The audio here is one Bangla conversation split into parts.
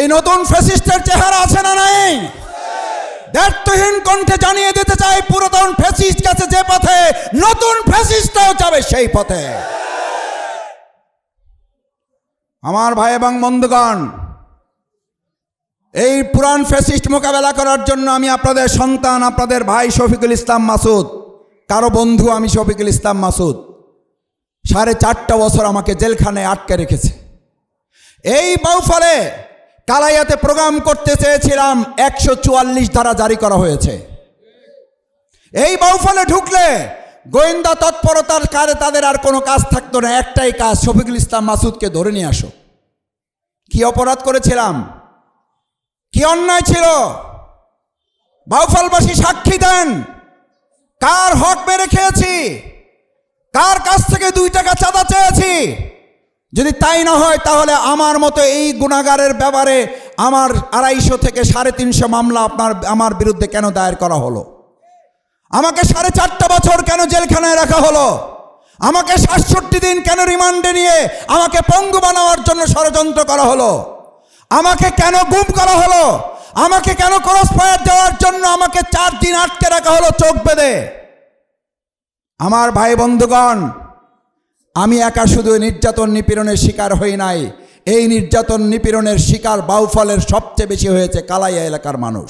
এই নতুন ফ্যাসিস্টের চেহারা আছে না নাই? ব্যর্থহীন কণ্ঠে জানিয়ে দিতে চাই, পুরাতন ফ্যাসিস্ট গেছে যে পথে, নতুন ফ্যাসিস্টটাও যাবে সেই পথে। আমার ভাই এবং বন্ধুগণ, এই পুরান ফ্যাসিস্ট মোকাবেলা করার জন্য আমি আপনাদের সন্তান, আপনাদের ভাই শফিকুল ইসলাম মাসুদ, কারও বন্ধু আমি শফিকুল ইসলাম মাসুদ, সাড়ে চারটা বছর আমাকে জেলখানায় আটকে রেখেছে। এই বাউফলে কালাইয়াতে প্রোগ্রাম করতে চেয়েছিলাম, একশো চুয়াল্লিশ ধারা জারি করা হয়েছে। এই বাউফলে ঢুকলে গোয়েন্দা তৎপরতার কারে তাদের আর কোনো কাজ থাকতো না, একটাই কাজ, শফিকুল ইসলাম মাসুদকে ধরে নিয়ে আসো। কি অপরাধ করেছিলাম? কি অন্যায় ছিল? বাউফলবাসী সাক্ষী দেন, কার হক মেরে খেয়েছি? কার কাছ থেকে দুই টাকা চাঁদা চেয়েছি? যদি তাই না হয়, তাহলে আমার মতো এই গুণাগারের ব্যাপারে আমার আড়াইশো থেকে সাড়ে তিনশো মামলা আপনার, আমার বিরুদ্ধে কেন দায়ের করা হলো? আমাকে সাড়ে চারটা বছর কেন জেলখানায় রাখা হলো? আমাকে সাতষট্টি দিন কেন রিমান্ডে নিয়ে আমাকে পঙ্গু বানানোর জন্য ষড়যন্ত্র করা হলো? আমাকে কেন গুম করা হলো? আমাকে কেন ক্রস ফায়ার দেওয়ার জন্য আমাকে চার দিন আটকে রাখা হলো চোখ বেঁধে? আমার ভাই বন্ধুগণ আমি একা শুধু নির্যাতন নিপীড়নের শিকার হই নাই। এই নির্যাতন নিপীড়নের শিকার বাউফলের সবচেয়ে বেশি হয়েছে কালাইয়া এলাকার মানুষ।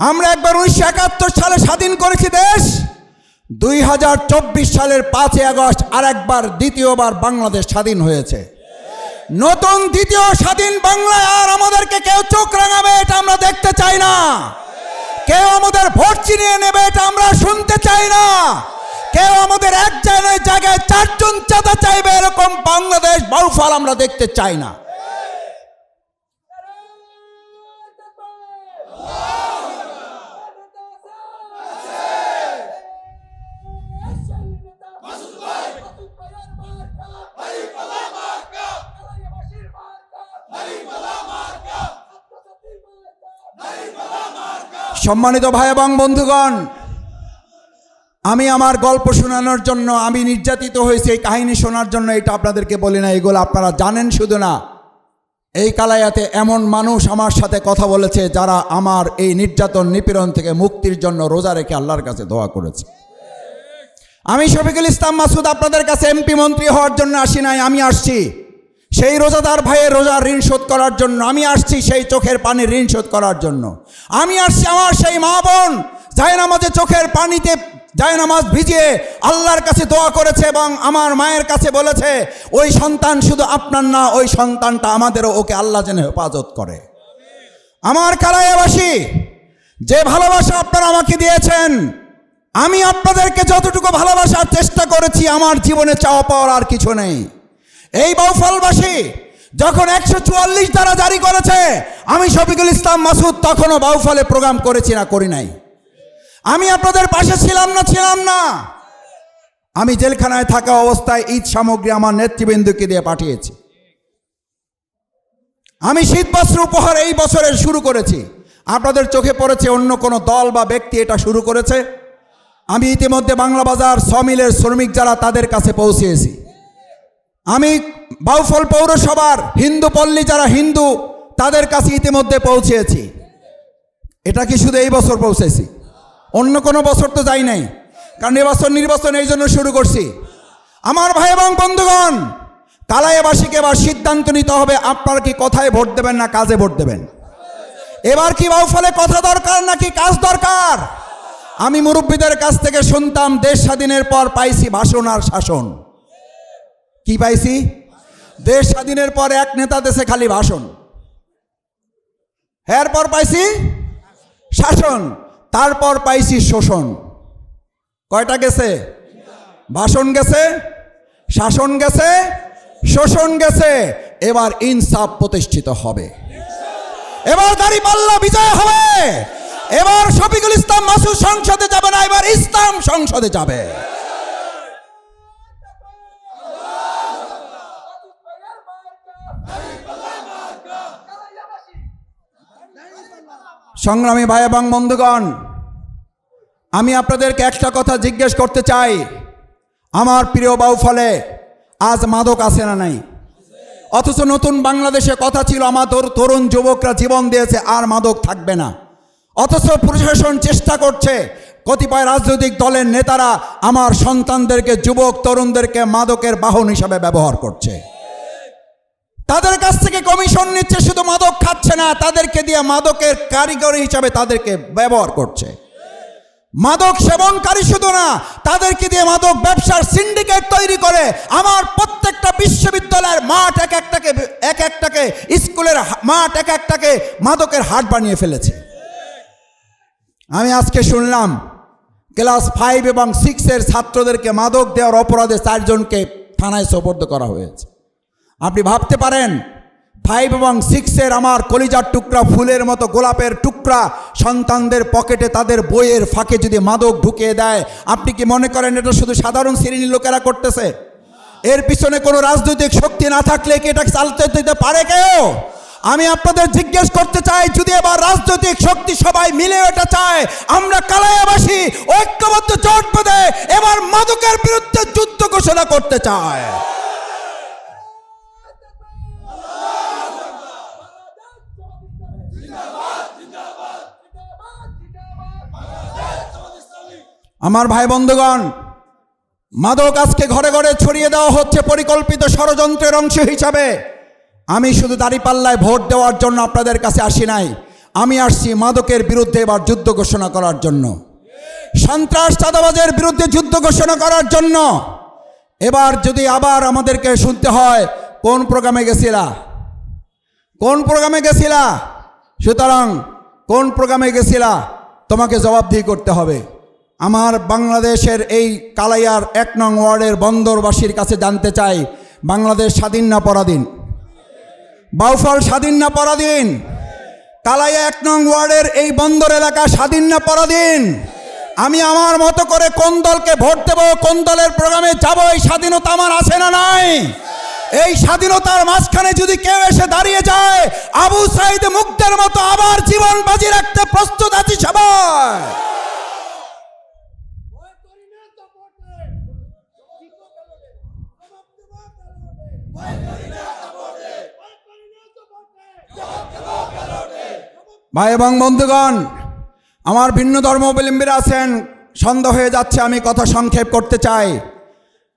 আমরা একবার উনিশশো একাত্তর সালে স্বাধীন করেছি দেশ। দুই হাজার চব্বিশ সালের পাঁচই আগস্ট আর একবার দ্বিতীয়বার বাংলাদেশ স্বাধীন হয়েছে। নতুন দ্বিতীয় স্বাধীন বাংলায় আর আমাদেরকে কেউ চোখ রাঙাবে এটা আমরা দেখতে চাই না। কেউ আমাদের ভোট চিনিয়ে নেবে এটা আমরা শুনতে চাই না। কেউ আমাদের এক জায়গায় জায়গায় চারজন চাঁদা চাইবে এরকম বাংলাদেশ, বাউফল আমরা দেখতে চাই না। সম্মানিত ভাই এবং বন্ধুগণ আমি আমার গল্প শোনানোর জন্য আমি নির্যাতিত হয়েছি, এই কাহিনী শোনার জন্য এটা আপনাদেরকে বলি না, এগুলো আপনারা জানেন শুধু না। এই কালায়াতে এমন মানুষ আমার সাথে কথা বলেছে যারা আমার এই নির্যাতন নিপীড়ন থেকে মুক্তির জন্য রোজা রেখে আল্লাহর কাছে দোয়া করেছে। আমি শফিকুল ইসলাম মাসুদ আপনাদের কাছে এমপি মন্ত্রী হওয়ার জন্য আসি নাই, আমি আসছি। সেই রোজাদার ভাইয়ের রোজার ঋণ শোধ করার জন্য, আমি আসছি সেই চোখের পানির ঋণ শোধ করার জন্য। আমি আসছি আমার সেই মা বোন জায়নামাজে চোখের পানিতে জায়নামাজ ভিজিয়ে আল্লাহর কাছে দোয়া করেছে এবং আমার মায়ের কাছে বলেছে, ওই সন্তান শুধু আপনার না, ওই সন্তানটা আমাদেরও ওকে আল্লাহ যেন হেফাজত করে। আমার কারায়াবাসী, যে ভালোবাসা আপনারা আমাকে দিয়েছেন, আমি আপনাদেরকে যতটুকু ভালোবাসার চেষ্টা করেছি, আমার জীবনে চাওয়া পাওয়ার আর কিছু নেই। এই বাউফলবাসী, যখন একশো চুয়াল্লিশ দ্বারা জারি করেছে, আমি শফিকুল ইসলাম মাসুদ তখনও বাউফলে প্রোগ্রাম করেছি না, করি নাই। আমি আপনাদের পাশে ছিলাম না ছিলাম না। আমি জেলখানায় থাকা অবস্থায় ঈদ সামগ্রী আমার নেতৃবৃন্দকে দিয়ে পাঠিয়েছি। আমি শীত বস্ত্র উপহার এই বছরের শুরু করেছি। আপনাদের চোখে পড়েছে অন্য কোনো দল বা ব্যক্তি এটা শুরু করেছে? আমি ইতিমধ্যে বাংলা বাজার সমিলের শ্রমিক যারা তাদের কাছে পৌঁছিয়েছি আমি বাউফল পৌরসভার হিন্দু পল্লী যারা হিন্দু, তাদের কাছে ইতিমধ্যে পৌঁছেছি। এটা কি শুধু এই বছর পৌঁছেছি? অন্য কোনো বছর তো যাই নাই। কারণ এবছর নির্বাচন এই জন্য শুরু করছি। আমার ভাই এবং বন্ধুগণ, কালাইবাসীকে এবার সিদ্ধান্ত নিতে হবে, আপনারা কি কথায় ভোট দেবেন না কাজে ভোট দেবেন? এবার কি বাউফলে কথা দরকার নাকি কাজ দরকার? আমি মুরব্বীদের কাছ থেকে শুনতাম, দেশ স্বাধীনের পর পাইছি ভাষণ আর শাসন। কি পাইছি? দেশ স্বাধীনের পর এক নেতা দেশে খালি ভাষণ। এরপর পাইছি শাসন। তারপর পাইছি শোষণ। কয়টা গেছে? ভাষণ গেছে, শাসন গেছে, শোষণ গেছে। এবার ইনসাফ প্রতিষ্ঠিত হবে। এবার দাড়ি পাল্লা বিজয় হবে। এবার শফিকুল ইসলাম মাসুদ সংসদে যাবে না, এবার ইসলাম সংসদে যাবে। সংগ্রামী ভাই এবং বন্ধুগণ, আমি আপনাদেরকে একটা কথা জিজ্ঞেস করতে চাই। আমার প্রিয় বাউফলে, আজ মাদক আছে না নাই? অথচ নতুন বাংলাদেশে কথা ছিল, আমার তরুণ যুবকরা জীবন দিয়েছে, আর মাদক থাকবে না। অথচ প্রশাসন চেষ্টা করছে, কতিপয় রাজনৈতিক দলের নেতারা আমার সন্তানদেরকে, যুবক তরুণদেরকে মাদকের বাহন হিসাবে ব্যবহার করছে। তাদের কাছ থেকে কমিশন নিচ্ছে, শুধু মাদক খাচ্ছে না, তাদেরকে দিয়ে মাদকের কারিগরি হিসাবে তাদেরকে ব্যবহার করছে। মাদক সেবনকারী শুধু না, তাদেরকে দিয়ে মাদক ব্যবসার সিন্ডিকেট তৈরি করে আমার প্রত্যেকটা বিশ্ববিদ্যালয়ের মাঠ এক একটাকে এক একটাকে, স্কুলের মাঠ এক একটাকে মাদকের হাট বানিয়ে ফেলেছে। আমি আজকে শুনলাম, ক্লাস ফাইভ এবং সিক্সের ছাত্রদেরকে মাদক দেওয়ার অপরাধে চারজনকে থানায় সোপর্দ করা হয়েছে। আপনি ভাবতে পারেন ফাইভ এবং সিক্সের আমার কলিজার টুকরা, ফুলের মতো গোলাপের টুকরা সন্তানদের পকেটে তাদের বইয়ের ফাঁকে যদি মাদক ঢুকিয়ে দেয়, আপনি কি মনে করেন এটা শুধু সাধারণ শ্রেণির লোকেরা করতেছে? এর পিছনে কোনো রাজনৈতিক শক্তি না থাকলে কি এটা চালতে দিতে পারে কেউ? আমি আপনাদের জিজ্ঞেস করতে চাই, যদি এবার রাজনৈতিক শক্তি সবাই মিলে এটা চায়, আমরা কালায়াবাসী ঐক্যবদ্ধ জোট বেঁধে এবার মাদকের বিরুদ্ধে যুদ্ধ ঘোষণা করতে চায় আমার ভাই বন্ধুগণ, মাদক আজকে ঘরে ঘরে ছড়িয়ে দেওয়া হচ্ছে পরিকল্পিত ষড়যন্ত্রের অংশ হিসাবে। আমি শুধু দাঁড়িপাল্লায় ভোট দেওয়ার জন্য আপনাদের কাছে আসি নাই। আমি আসছি মাদকের বিরুদ্ধে এবার যুদ্ধ ঘোষণা করার জন্য। সন্ত্রাস চাঁদাবাজের বিরুদ্ধে যুদ্ধ ঘোষণা করার জন্য। এবার যদি আবার আমাদেরকে শুনতে হয়, কোন প্রোগ্রামে গেছিলা? কোন প্রোগ্রামে গেছিলা? সুতরাং কোন প্রোগ্রামে গেছিলা? তোমাকে জবাবদিহি করতে হবে। আমার বাংলাদেশের এই কালাইয়ার এক নং ওয়ার্ডের বন্দরবাসীর কাছে জানতে চাই, বাংলাদেশ স্বাধীন না পরাধীন? বাউফল স্বাধীন না পরাধীন? কালাইয়া এক নং ওয়ার্ডের এই বন্দর এলাকা স্বাধীন না পরাধীন? আমি আমার মতো করে কোন দলকে ভোট দেব, কোন দলের প্রোগ্রামে যাব, এই স্বাধীনতা আমার আছে না নাই? এই স্বাধীনতার মাঝখানে যদি কেউ এসে দাঁড়িয়ে যায়, আবু সাইদ মুক্তের মতো আবার জীবন বাজি রাখতে প্রস্তুত আছি সবাই ভাই এবং বন্ধুগণ, আমার ভিন্ন ধর্মাবলম্বীরা আছেন, সন্দেহ হয়ে যাচ্ছে, আমি কথা সংক্ষেপ করতে চাই।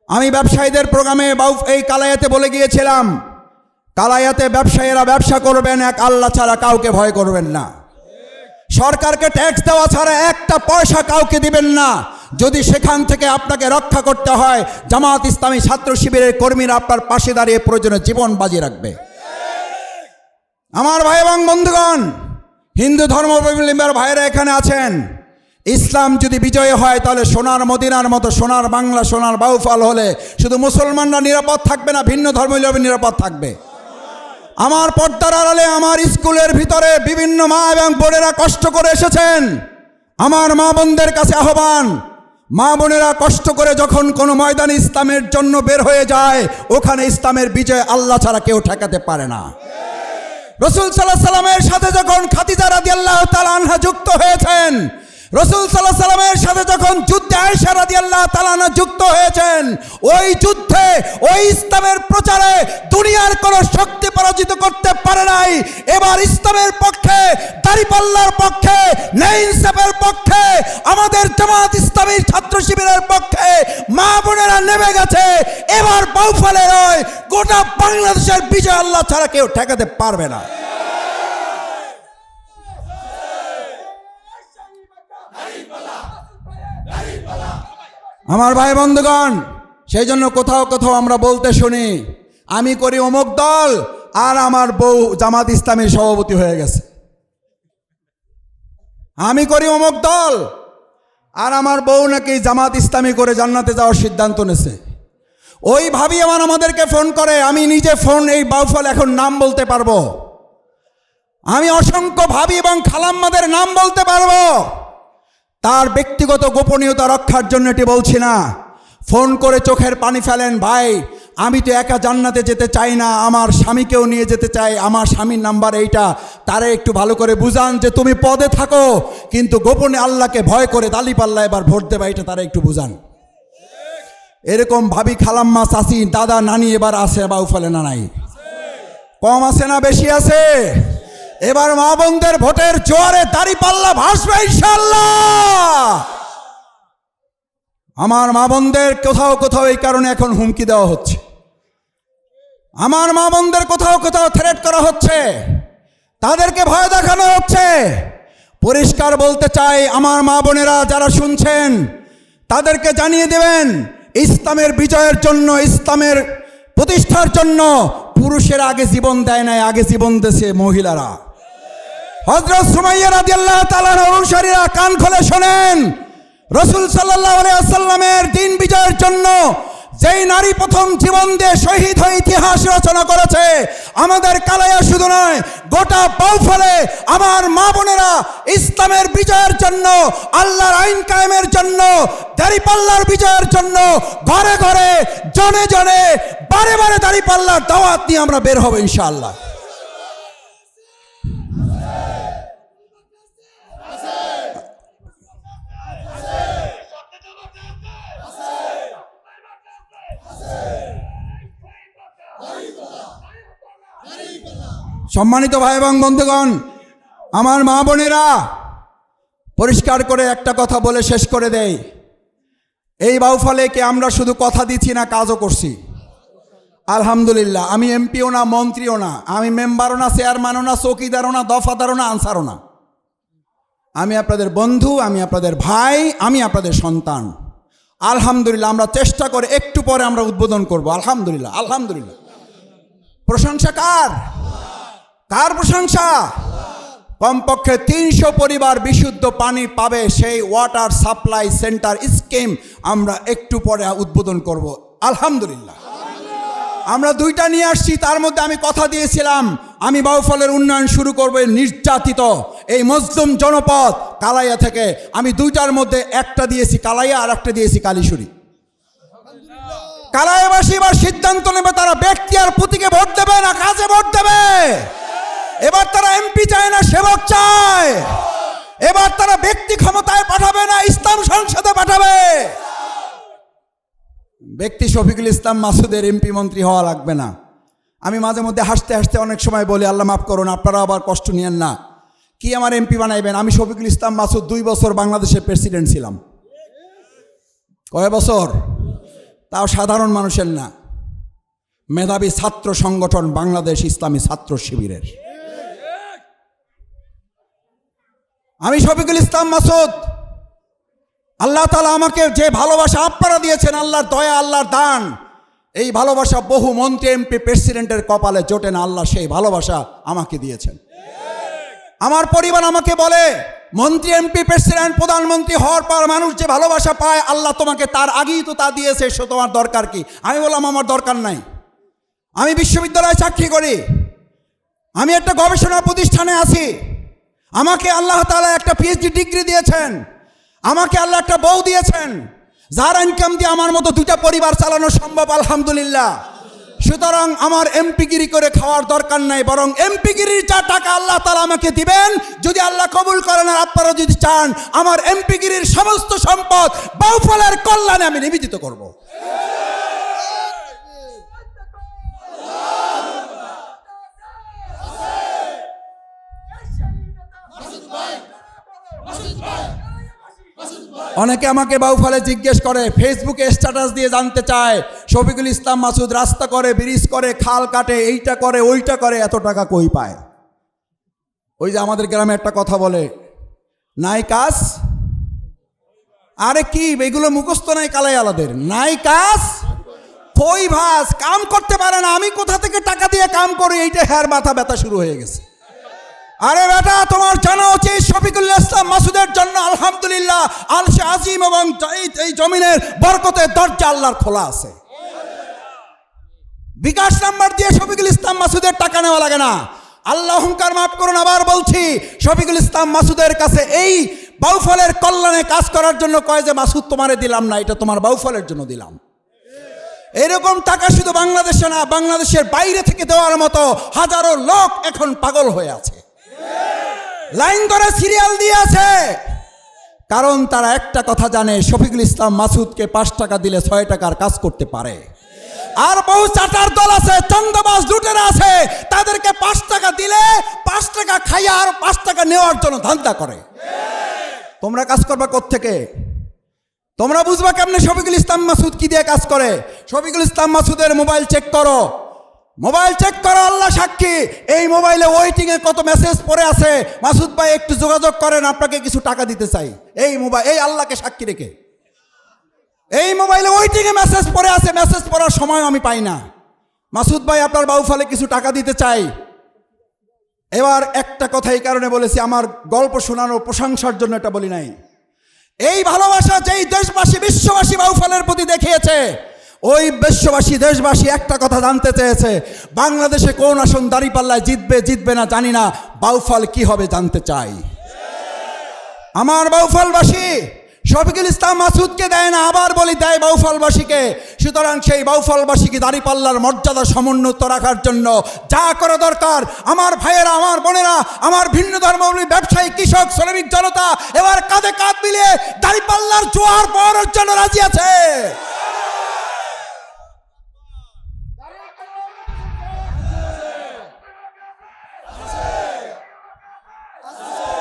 আমি ব্যবসায়ীদের প্রোগ্রামে বাউ এই কালায়াতে বলে গিয়েছিলাম, কালায়াতে ব্যবসায়ীরা ব্যবসা করবেন এক আল্লাহ ছাড়া কাউকে ভয় করবেন না। সরকারকে ট্যাক্স দেওয়া ছাড়া একটা পয়সা কাউকে দিবেন না। যদি সেখান থেকে আপনাকে রক্ষা করতে হয়, জামাত ইসলামী ছাত্র শিবিরের কর্মীরা আপনার পাশে দাঁড়িয়ে প্রয়োজনে জীবন বাজি রাখবে। আমার ভাই এবং বন্ধুগণ হিন্দু ধর্মাবলম্বীর ভাইরা এখানে আছেন। ইসলাম যদি বিজয় হয়, তাহলে সোনার মদিনার মতো সোনার বাংলা, সোনার বাউফল হলে শুধু মুসলমানরা নিরাপদ থাকবে না, ভিন্ন ধর্মীয় নিরাপদ থাকবে? আমার পর্দার আড়ালে আমার স্কুলের ভিতরে বিভিন্ন মা এবং বোনেরা কষ্ট করে এসেছেন। আমার মা বোনদের কাছে আহ্বান, মা বোনেরা কষ্ট করে যখন কোনো ময়দান ইসলামের জন্য বের হয়ে যায়, ওখানে ইসলামের বিজয় আল্লাহ ছাড়া কেউ ঠেকাতে পারে না। রসুল সাল্লাহ সাল্লামের সাথে যখন খাতিজা রাজি আল্লাহ তালানহা যুক্ত হয়েছেন রসুল সাল্লাহ সাল্লামের সাথে যখন যুদ্ধে আয়সা রাদি আল্লাহ তালানা যুক্ত হয়েছেন, ওই যুদ্ধে, ওই ইসলামের প্রচারে দুনিয়ার কোনো শক্তি পরাজিত করতে পারে নাই। এবার ইসলামের পক্ষে, দাড়িপাল্লার পক্ষে নেইনসাফের পক্ষে, আমাদের জামাত ইসলামীর ছাত্র শিবিরের পক্ষে মা বোনেরা নেমে গেছে। এবার বাউফলে নয় গোটা বাংলাদেশের বিজয় আল্লাহ ছাড়া কেউ ঠেকাতে পারবে না। আমার ভাই বন্ধুগণ, সেই জন্য কোথাও কোথাও আমরা বলতে শুনি, আমি করি অমুক দল আর আমার বউ জামাত ইসলামের সভাপতি হয়ে গেছে। আমি করি অমুক দল আর আমার বউ নাকি জামাত ইসলামী করে জান্নাতে যাওয়ার সিদ্ধান্ত নেছে ওই ভাবি আমার আমাদেরকে ফোন করে, আমি নিজে ফোন, এই বাউফল এখন নাম বলতে পারব। আমি অসংখ্য ভাবি এবং খালাম্মাদের নাম বলতে পারব। তার ব্যক্তিগত গোপনীয়তা রক্ষার জন্য এটি বলছি না। ফোন করে চোখের পানি ফেলেন, ভাই, আমি তো একা জান্নাতে যেতে চাই না, আমার স্বামীকেও নিয়ে যেতে চাই, আমার স্বামীর নাম্বার এইটা। তারে একটু ভালো করে বুঝান যে তুমি পদে থাকো, কিন্তু গোপনে আল্লাহকে ভয় করে দালিপাল্লা এবার ভোট দেবা, এটা তারা একটু বুঝান। এরকম ভাবি খালাম্মা চাষি দাদা, নানি এবার আসে বাউফলে না নাই। কম আছে না বেশি আছে? এবার মা বোনদের ভোটের জোয়ারে দাড়ি পাল্লা ভাসবে ইনশাল্লাহ আমার মা বোনদের কোথাও কোথাও এই কারণে এখন হুমকি দেওয়া হচ্ছে। আমার মা বোনদের কোথাও কোথাও থ্রেট করা হচ্ছে। তাদেরকে ভয় দেখানো হচ্ছে। পরিষ্কার বলতে চাই, আমার মা বোনেরা যারা শুনছেন, তাদেরকে জানিয়ে দেবেন, ইসলামের বিজয়ের জন্য, ইসলামের প্রতিষ্ঠার জন্য পুরুষের আগে জীবন দেয় নাই, আগে জীবন দেশে মহিলারা। হজরত সুমাইয়া রাদিয়াল্লাহ তাআলার অনুসারীরা কান খুলে শোনেন, রসুল আলাইহি আসাল্লামের দিন বিজয়ের জন্য যেই নারী প্রথম জীবন দিয়ে শহীদ হয়ে ইতিহাস রচনা করেছে, আমাদের কালাইয়া শুধু নয়, গোটা বাউফলে আমার মা বোনেরা ইসলামের বিজয়ের জন্য, আল্লাহর আইন কায়েমের জন্য, দাড়িপাল্লার বিজয়ের জন্য ঘরে ঘরে, জনে জনে, বারে বারে দাড়িপাল্লার দাওয়াত নিয়ে আমরা বের হব ইনশাআল্লাহ। সম্মানিত ভাই এবং বন্ধুগণ, আমার মা বোনেরা, পরিষ্কার করে একটা কথা বলে শেষ করে দেয় এই বাউফলেকে আমরা শুধু কথা দিচ্ছি না, কাজও করছি। আলহামদুলিল্লাহ, আমি এমপিও না, মন্ত্রীও না, আমি মেম্বারও না, চেয়ারম্যানও না, চৌকিদারও না, দফাদারও না, আনসারও না। আমি আপনাদের বন্ধু, আমি আপনাদের ভাই, আমি আপনাদের সন্তান। আলহামদুলিল্লাহ, আমরা চেষ্টা করে একটু পরে আমরা উদ্বোধন করব। আলহামদুলিল্লাহ আলহামদুলিল্লাহ। প্রশংসা কার? কার প্রশংসা। কমপক্ষে তিনশো পরিবার বিশুদ্ধ পানি পাবে সেই ওয়াটার সাপ্লাই সেন্টার স্কিম আমরা একটু পরে উদ্বোধন করব। আলহামদুলিল্লাহ। আমরা দুইটা নিয়ে আসছি, তার মধ্যে আমি কথা দিয়েছিলাম, আমি বাউফলের উন্নয়ন শুরু করব নির্যাতিত, এই মজলুম জনপদ কালাইয়া থেকে। আমি দুইটার মধ্যে একটা দিয়েছি কালাইয়া আর একটা দিয়েছি কালীশুরি কালাইয়াবাসী এবার সিদ্ধান্ত নেবে, তারা ব্যক্তি আর পুঁতিকে ভোট দেবে না কাজে ভোট দেবে। এবার তারা এমপি চায় না, সেবক চায়। এবার তারা ব্যক্তি ক্ষমতায় পাঠাবে না, ইসলাম সংসদে পাঠাবে। ব্যক্তি শফিকুল ইসলাম মাসুদের এমপি মন্ত্রী হওয়া লাগবে না। আমি মাঝে মধ্যে হাসতে হাসতে অনেক সময় বলি, আল্লাহ মাফ করুন, আপনারা আবার কষ্ট নিয়েন না। কি আমার এমপি বানাইবেন? আমি শফিকুল ইসলাম মাসুদ দুই বছর বাংলাদেশের প্রেসিডেন্ট ছিলাম। কয় বছর? তাও সাধারণ মানুষের না। মেধাবী ছাত্র সংগঠন বাংলাদেশ ইসলামী ছাত্র শিবিরের। আমি শফিকুল ইসলাম মাসুদ। আল্লাহ তালা আমাকে যে ভালোবাসা আপনারা দিয়েছেন, আল্লাহর দয়া, আল্লাহর দান, এই ভালোবাসা বহু মন্ত্রী, এমপি, প্রেসিডেন্টের কপালে জোটে না, আল্লাহ সেই ভালোবাসা আমাকে দিয়েছেন। আমার পরিবার আমাকে বলে, মন্ত্রী, এমপি, প্রেসিডেন্ট, প্রধানমন্ত্রী হওয়ার পর মানুষ যে ভালোবাসা পায়, আল্লাহ তোমাকে তার আগেই তো তা দিয়েছে, সে তোমার দরকার কি? আমি বললাম, আমার দরকার নাই। আমি বিশ্ববিদ্যালয়ে চাকরি করি। আমি একটা গবেষণা প্রতিষ্ঠানে আছি। আমাকে আল্লাহ তাআলা একটা পিএইচডি ডিগ্রি দিয়েছেন। আমাকে আল্লাহ একটা বউ দিয়েছেন। যার ইনকাম দিয়ে আমার মতো দুটা পরিবার চালানো সম্ভব, আলহামদুলিল্লাহ। সুতরাং আমার এমপিগিরি করে খাওয়ার দরকার নাই, বরং এমপিগিরির যা টাকা আল্লাহ তালা আমাকে দিবেন, যদি আল্লাহ কবুল করেন আর আপনারা যদি চান, আমার এমপিগিরির সমস্ত সম্পদ বাউফলের কল্যাণে আমি নিবেদিত করব। অনেকে আমাকে বাউফলে জিজ্ঞেস করে ফেসবুকে স্ট্যাটাস দিয়ে জানতে চায়, শফিকুল ইসলাম মাসুদ রাস্তা করে, ব্রিজ করে, খাল কাটে, এইটা করে, ওইটা করে, এত টাকা কই পায়? ওই যে আমাদের গ্রামে একটা কথা বলে নাই কাজ আরে কি, এগুলো মুখস্থ নাই কালাই আলাদের নাই কাজ কই ভাস, কাম করতে পারে না, আমি কোথা থেকে টাকা দিয়ে কাম করি? এইটা হ্যার মাথা ব্যথা শুরু হয়ে গেছে। আরে বেটা, তোমার জানা উচিত শফিকুল ইসলাম মাসুদের জন্য, আলহামদুলিল্লাহ। আলসে আজিম এবং এই- জমিনের বরকতের দরজা আল্লাহর খোলা আছে। বিকাশ নাম্বার দিয়ে শফিকুল ইসলাম মাসুদের টাকা নেওয়া লাগে না। আল্লাহ হুঙ্কার মাফ করুন, আবার বলছি, শফিকুল ইসলাম মাসুদের কাছে এই বাউফলের কল্যাণে কাজ করার জন্য কয় যে, মাসুদ, তোমারে দিলাম না, এটা তোমার বাউফলের জন্য দিলাম। এরকম টাকা শুধু বাংলাদেশে না, বাংলাদেশের বাইরে থেকে দেওয়ার মতো হাজারো লোক এখন পাগল হয়ে আছে। লাইন করে সিরিয়াল দিয়ে আছে কারণ তারা একটা কথা জানে, শফিকুল ইসলাম মাসুদকে পাঁচ টাকা দিলে ছয় টাকার কাজ করতে পারে। আর বহু চাটার দল আছে চন্দ্রবাস লুটেরা আছে, তাদেরকে পাঁচ টাকা দিলে পাঁচ টাকা খাইয়া আর পাঁচ টাকা নেওয়ার জন্য ধান্দা করে। তোমরা কাজ করবা থেকে তোমরা বুঝবা কেমনে শফিকুল ইসলাম মাসুদ কি দিয়ে কাজ করে? শফিকুল ইসলাম মাসুদের মোবাইল চেক করো। মোবাইল চেক করো, আল্লাহ সাক্ষী। এই মোবাইলে ওয়েটিং এ কত মেসেজ পড়ে আছে। মাসুদ ভাই, একটু যোগাযোগ করেন, আপনাকে কিছু টাকা দিতে চাই। এই মোবাইল এই আল্লাহকে সাক্ষী রেখে। এই মোবাইলে ওয়েটিং এ মেসেজ পড়ে আছে মেসেজ পড়ার সময় আমি পাই না। মাসুদ ভাই, আপনার বাউফালে কিছু টাকা দিতে চাই। এবার একটা কথা এই কারণে বলেছি, আমার গল্প শোনানোর প্রশংসার জন্য এটা বলি নাই। এই ভালোবাসা যেই দেশবাসী, বিশ্ববাসী বাউফলের প্রতি দেখিয়েছে ওই বিশ্ববাসী, দেশবাসী একটা কথা জানতে চেয়েছে। বাংলাদেশে কোন আসন দাঁড়িপাল্লায় জিতবে জিতবে না জানি না। বাউফল কি হবে জানতে চাই। আমার বাউফলবাসী, শফিকুল ইসলাম মাসুদকে দেয় না, আবার বলি দেয় বাউফলবাসীকে। সুতরাং সেই বাউফলবাসীকে দাঁড়িপাল্লার মর্যাদা সমুন্নত রাখার জন্য যা করা দরকার। আমার ভাইয়েরা, আমার বোনেরা, আমার ভিন্ন ধর্মাবলী ব্যবসায়ী, কৃষক, শ্রমিক, জনতা, এবার কাঁধে কাঁধ মিলিয়ে দাঁড়িপাল্লার জোয়ার পাওয়ার জন্য রাজি আছে।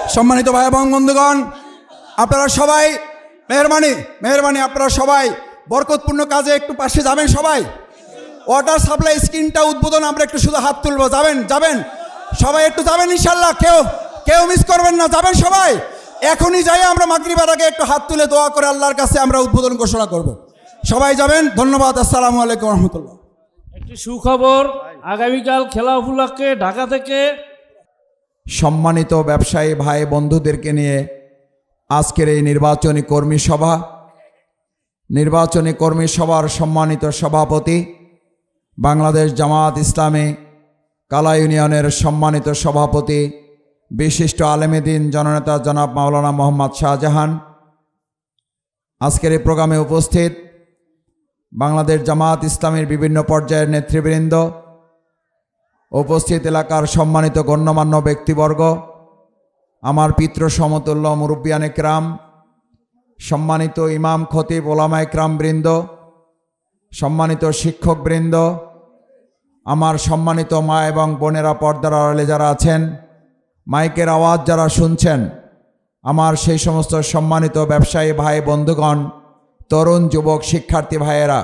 সম্মানিত ভাই এবং বন্ধুগণ, আপনারা সবাই মেহরবানি মেহরবানি আপনারা সবাই, বরকতপূর্ণ কাজে একটু পাশে যাবেন সবাই। ওয়াটার সাপ্লাই স্কিমটা উদ্বোধন আমরা একটু শুধু হাত তুলবো। যাবেন যাবেন। সবাই একটু যাবেন ইনশাল্লাহ কেউ কেউ মিস করবেন না। যাবেন সবাই। এখনই যাই আমরা মাগরিবার আগে একটু হাত তুলে দোয়া করে আল্লাহর কাছে আমরা উদ্বোধন ঘোষণা করব। সবাই যাবেন? ধন্যবাদ। আসসালামু আলাইকুম রহমতুল্লাহ। একটি সুখবর, আগামীকাল খেলা উপলক্ষে ঢাকা থেকে সম্মানিত ব্যবসায়ী ভাই বন্ধুদেরকে নিয়ে আজকের এই নির্বাচনী কর্মী সভা। নির্বাচনী কর্মী সভার সম্মানিত সভাপতি বাংলাদেশ জামায়াত ইসলামী কালা ইউনিয়নের সম্মানিত সভাপতি বিশিষ্ট আলেমেদিন জননেতা জনাব মাওলানা মোহাম্মদ শাহজাহান। আজকের এই প্রোগ্রামে উপস্থিত বাংলাদেশ জামায়াত ইসলামীর বিভিন্ন পর্যায়ের নেতৃবৃন্দ উপস্থিত এলাকার সম্মানিত গণ্যমান্য ব্যক্তিবর্গ, আমার পিতৃ সমতুল্য মুরব্বিয়ান একরাম, সম্মানিত ইমাম, খতিব, ওলামা একরাম বৃন্দ, সম্মানিত শিক্ষক বৃন্দ, আমার সম্মানিত মা এবং বোনেরা পর্দার আড়ালে যারা আছেন, মাইকের আওয়াজ যারা শুনছেন, আমার সেই সমস্ত সম্মানিত ব্যবসায়ী ভাই বন্ধুগণ, তরুণ যুবক, শিক্ষার্থী ভাইয়েরা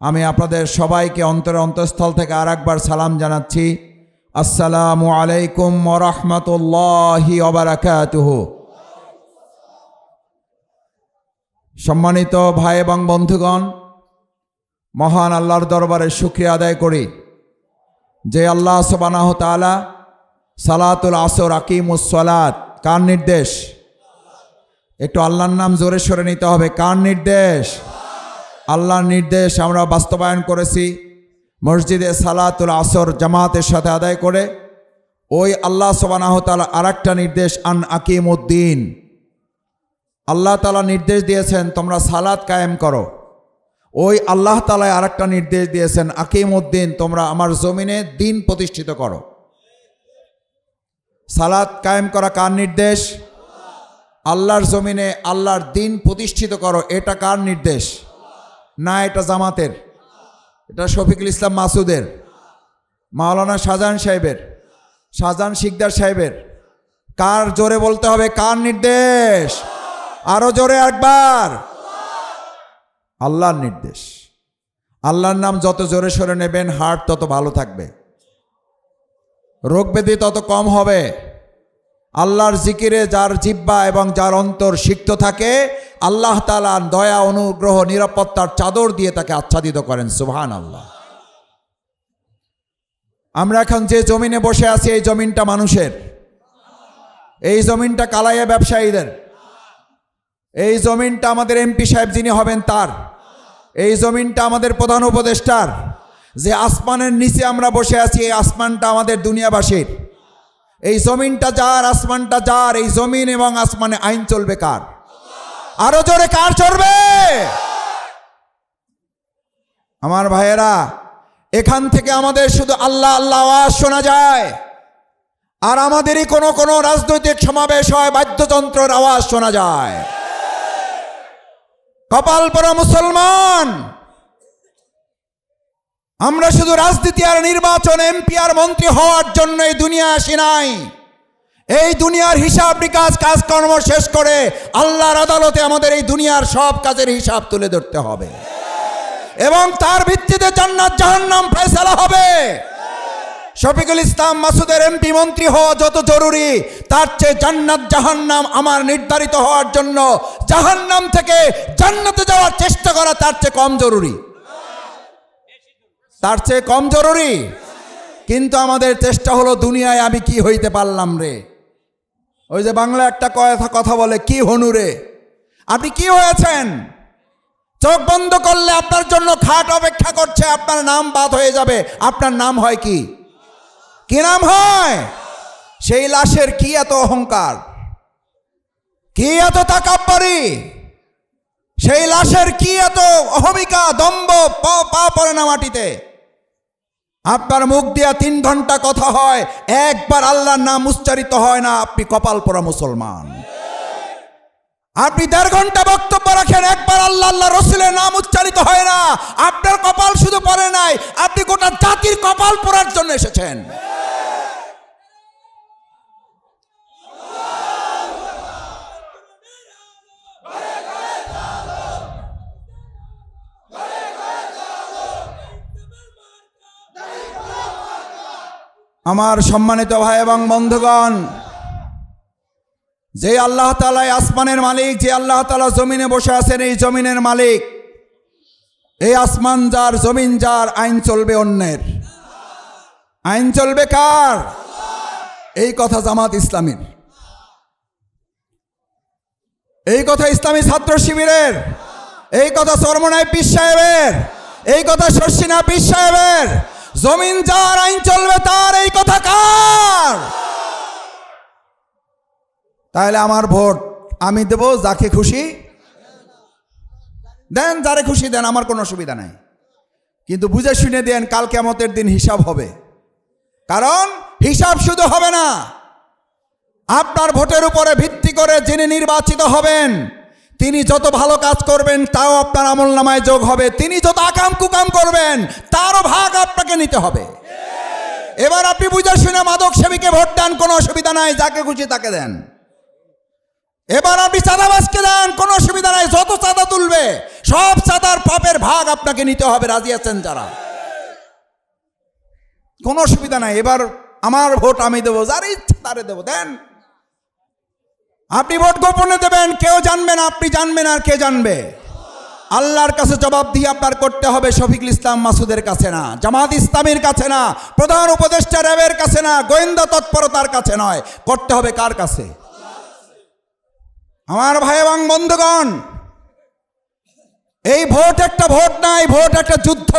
আমি আপনাদের সবাইকে অন্তরে অন্তঃস্থল থেকে আর একবার সালাম জানাচ্ছি। আসসালামু আলাইকুম ওরহমতুল্লাহি সম্মানিত ভাই এবং বন্ধুগণ, মহান আল্লাহর দরবারে শুক্রিয়া আদায় করি যে আল্লাহ সবানাহ তালা সালাতুল আসর আকিমুসলাত কার নির্দেশ? একটু আল্লাহর নাম জোরে সরে নিতে হবে, কার নির্দেশ? আল্লাহর নির্দেশ আমরা বাস্তবায়ন করেছি। মসজিদে সালাতুল আসর জামাতের সাথে আদায় করে, ওই আল্লাহ সবানাহ তালা আর একটা নির্দেশ, আন আকিম উদ্দিন আল্লাহ তালা নির্দেশ দিয়েছেন, তোমরা সালাত কায়েম করো। ওই আল্লাহ তালায় আর একটা নির্দেশ দিয়েছেন আকিম উদ্দিন তোমরা আমার জমিনে দিন প্রতিষ্ঠিত করো। সালাত কায়েম করা কার নির্দেশ? আল্লাহর জমিনে আল্লাহর দিন প্রতিষ্ঠিত করো, এটা কার নির্দেশ? না, এটা জামাতের। এটা শফিকুল ইসলাম মাসুদের। মাওলানা শাহজাহান সাহেবের। শাহজাহান শিকদার সাহেবের। কার জোরে বলতে হবে? কার নির্দেশ? আরও জোরে একবার। আল্লাহর নির্দেশ। আল্লাহর নাম যত জোরে সরে নেবেন, হার্ট তত ভালো থাকবে। রোগ ব্যাধি তত কম হবে। আল্লাহর জিকিরে যার জিব্বা এবং যার অন্তর সিক্ত থাকে আল্লাহ তালা দয়া, অনুগ্রহ, নিরাপত্তার চাদর দিয়ে তাকে আচ্ছাদিত করেন। সুবহান আল্লাহ আমরা এখন যে জমিনে বসে আছি, এই জমিনটা মানুষের। এই জমিনটা কালাইয়া ব্যবসায়ীদের। এই জমিনটা আমাদের এমপি সাহেব যিনি হবেন তার। এই জমিনটা আমাদের প্রধান উপদেষ্টার। যে আসমানের নিচে আমরা বসে আছি, এই আসমানটা আমাদের দুনিয়াবাসীর। এই জমিনটা যার, আসমানটা যার, এই জমিন এবং আসমানে আইন চলবে কার? আরও জোরে কার চড়বে? আমার ভাইয়েরা, এখান থেকে আমাদের শুধু আল্লাহ আল্লাহ আওয়াজ শোনা যায়। আর আমাদেরই কোনো কোনো রাজনৈতিক সমাবেশ হয়, বাদ্যযন্ত্রের আওয়াজ শোনা যায়। কপাল পরা মুসলমান! আমরা শুধু রাজনীতি আর নির্বাচন এমপি আর মন্ত্রী হওয়ার জন্য এই দুনিয়া আসি নাই। এই দুনিয়ার হিসাব নিকাশ কাজকর্ম শেষ করে আল্লাহর আদালতে আমাদের এই দুনিয়ার সব কাজের হিসাব তুলে ধরতে হবে। এবং তার ভিত্তিতে জান্নাত জাহান্নাম ফয়সালা হবে। শফিকুল ইসলাম মাসুদের এমপি, মন্ত্রী হওয়া যত জরুরি, তার চেয়ে জান্নাত জাহান্নাম আমার নির্ধারিত হওয়ার জন্য জাহান্নাম থেকে জান্নাতে যাওয়ার চেষ্টা করা তার চেয়ে কম জরুরি। তার চেয়ে কম জরুরি? কিন্তু আমাদের চেষ্টা হলো, দুনিয়ায় আমি কি হইতে পারলাম রে? ওই যে বাংলা একটা কথা কথা বলে, কি হনু রে? আপনি কি হয়েছেন? চোখ বন্ধ করলে আপনার জন্য খাট অপেক্ষা করছে, আপনার নাম বাদ হয়ে যাবে। আপনার নাম হয় কি? কি নাম হয়? সেই লাশের কি এত অহংকার? কি এত তাকাব্বারি? সেই লাশের কি এত অহমিকা দম্ব পা পড়ে না মাটিতে? আপনার মুখ দিয়া তিন ঘণ্টা কথা হয়, একবার আল্লাহর নাম উচ্চারিত হয় না, আপনি কপাল পরা মুসলমান। আপনি দেড় ঘণ্টা বক্তব্য রাখেন, একবার আল্লাহ আল্লাহ রসুলের নাম উচ্চারিত হয় না, আপনার কপাল শুধু পরে নাই, আপনি গোটা জাতির কপাল পরার জন্য এসেছেন। আমার সম্মানিত ভাই এবং বন্ধুগণ, যে আল্লাহ তালাই আসমানের মালিক, যে আল্লাহ তালা জমিনে বসে আছেন, এই জমিনের মালিক, এই আসমান যার, জমিন যার, আইন চলবে অন্যের। আইন চলবে কার? এই কথা জামাত ইসলামীর। এই কথা ইসলামী ছাত্র শিবিরের। এই কথা সরমনায় পীর সাহেবের। এই কথা শর্ষিনা পীর সাহেবের। জমিন যার আইন চলবে তার এই কথা কার? তাহলে আমার ভোট আমি দেব, যাকে খুশি দেন, যারে খুশি দেন, আমার কোনো অসুবিধা নাই। কিন্তু বুঝে শুনে দেন, কাল কেমতের দিন হিসাব হবে। কারণ হিসাব শুধু হবে না, আপনার ভোটের উপরে ভিত্তি করে যিনি নির্বাচিত হবেন তিনি যত ভালো কাজ করবেন, তাও আপনার আমল নামায় যোগ হবে। তিনি যত আকাম কুকাম করবেন, তারও ভাগ আপনাকে নিতে হবে। এবার আপনি বুঝে শুনে মাদক সেবীকে ভোট দেন, কোনো অসুবিধা নাই, যাকে খুশি তাকে দেন। এবার আপনি চাঁদাবাজকে দেন, কোনো অসুবিধা নাই, যত চাঁদা তুলবে, সব চাঁদার পাপের ভাগ আপনাকে নিতে হবে, রাজি আছেন যারা? কোনো অসুবিধা নাই, এবার আমার ভোট আমি দেবো, যার ইচ্ছা তারে দেবো, দেন। আপনি ভোট গোপনে দেবেন, কেউ জানবে না, আপনি জানবেন আর কে জানবে? আল্লাহর কাছে জবাব দিয়ে আপনার করতে হবে শফিকুল ইসলাম মাসুদের কাছে না, জামাত ইসলামের কাছে না, প্রধান উপদেষ্টা র্যাবের কাছে না, গোয়েন্দা তৎপরতার কাছে নয়। করতে হবে কার কাছে? আমার ভাই এবং বন্ধুগণ, এই ভোট একটা ভোট নাই ভোট একটা যুদ্ধ।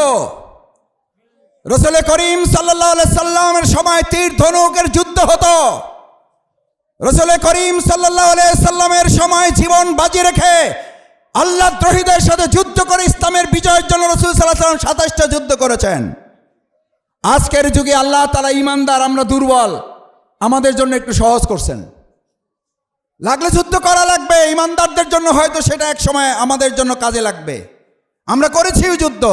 রসুল করিম সাল্লাহ সাল্লামের সময় তীর ধনুকের যুদ্ধ হতো। রসুল করিম সাল্লামের সময় জীবন বাজি রেখে আল্লাহ দ্রোহীদের সাথে যুদ্ধ করে ইসলামের বিজয়ের জন্য রসুল সাল্লাহ সাল্লাম সাতাশটা যুদ্ধ করেছেন। আজকের যুগে আল্লাহ তালা ইমানদার আমরা দুর্বল। আমাদের জন্য একটু সহজ করছেন। লাগলে যুদ্ধ করা লাগবে ইমানদারদের জন্য হয়তো সেটা এক সময় আমাদের জন্য কাজে লাগবে। আমরা করেছি যুদ্ধ।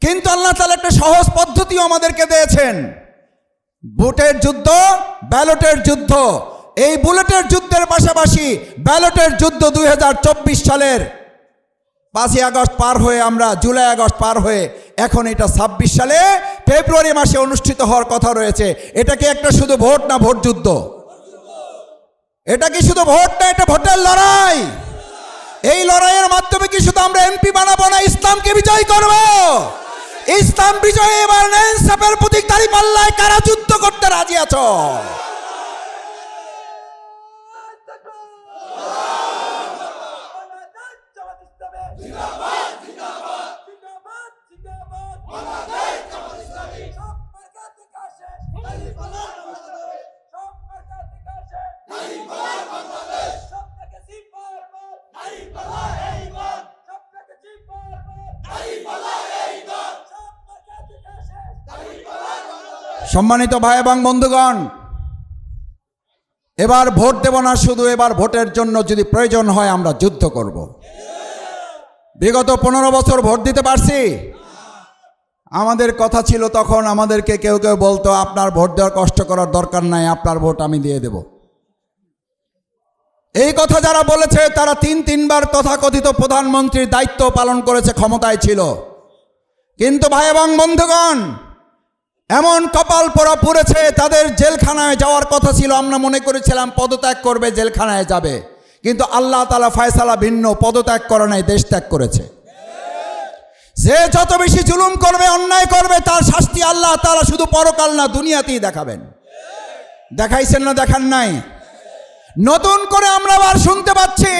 কিন্তু আল্লাহ তালা একটা সহজ পদ্ধতিও আমাদেরকে দিয়েছেন। ভোটের যুদ্ধ, ব্যালটের যুদ্ধ। এই বুলেটের যুদ্ধের পাশাপাশি ব্যালটের যুদ্ধ দুই সালের পাঁচই আগস্ট পার হয়ে আমরা জুলাই আগস্ট পার হয়ে এখন এটা ছাব্বিশ সালে ফেব্রুয়ারি মাসে অনুষ্ঠিত হওয়ার কথা রয়েছে। এটা কি একটা শুধু ভোট না ভোট যুদ্ধ? এটা কি শুধু ভোট না এটা ভোটের লড়াই? এই লড়াইয়ের মাধ্যমে কি শুধু আমরা এমপি বানাবো না ইসলামকে বিজয় করব? ইসলাম বিজয়ে এবার নেনসাপের প্রতীক দাঁড়ি পাল্লায় কারা যুদ্ধ করতে রাজি আছো? সম্মানিত ভাই এবং বন্ধুগণ, এবার ভোট দেব না, শুধু এবার ভোটের জন্য যদি প্রয়োজন হয় আমরা যুদ্ধ করব। বিগত পনেরো বছর ভোট দিতে পারছি? আমাদের কথা ছিল তখন আমাদেরকে কেউ কেউ বলতো, আপনার ভোট দেওয়ার কষ্ট করার দরকার নাই, আপনার ভোট আমি দিয়ে দেব। এই কথা যারা বলেছে, তারা তিন তিনবার তথাকথিত প্রধানমন্ত্রীর দায়িত্ব পালন করেছে, ক্ষমতায় ছিল। কিন্তু ভাই এবং বন্ধুগণ এমন কপাল পোড়া পড়েছে, তাদের জেলখানায় যাওয়ার কথা ছিল। আমরা মনে করেছিলাম, পদত্যাগ করবে, জেলখানায় যাবে। কিন্তু আল্লাহ তালা ফায়সালা ভিন্ন, পদত্যাগ করে নাই দেশ ত্যাগ করেছে। যে যত বেশি জুলুম করবে, অন্যায় করবে, তার শাস্তি আল্লাহ তালা শুধু পরকাল না, দুনিয়াতেই দেখাবেন। দেখাইছেন না, দেখান নাই? নতুন করে আমরা আবার শুনতে পাচ্ছি।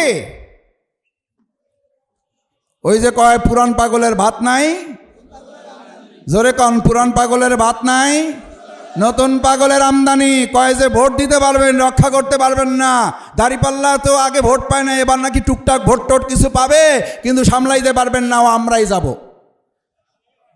ওই যে কয় পুরান পাগলের ভাত নাই? জোরে কন, পুরান পাগলের ভাত নাই? নতুন পাগলের আমদানি, কয় যে ভোট দিতে পারবেন, রক্ষা করতে পারবেন না। দাঁড়িপাল্লা তো আগে ভোট পায় না এবার নাকি টুকটাক ভোট টোট কিছু পাবে, কিন্তু সামলাইতে পারবেন না, ও আমরাই যাব।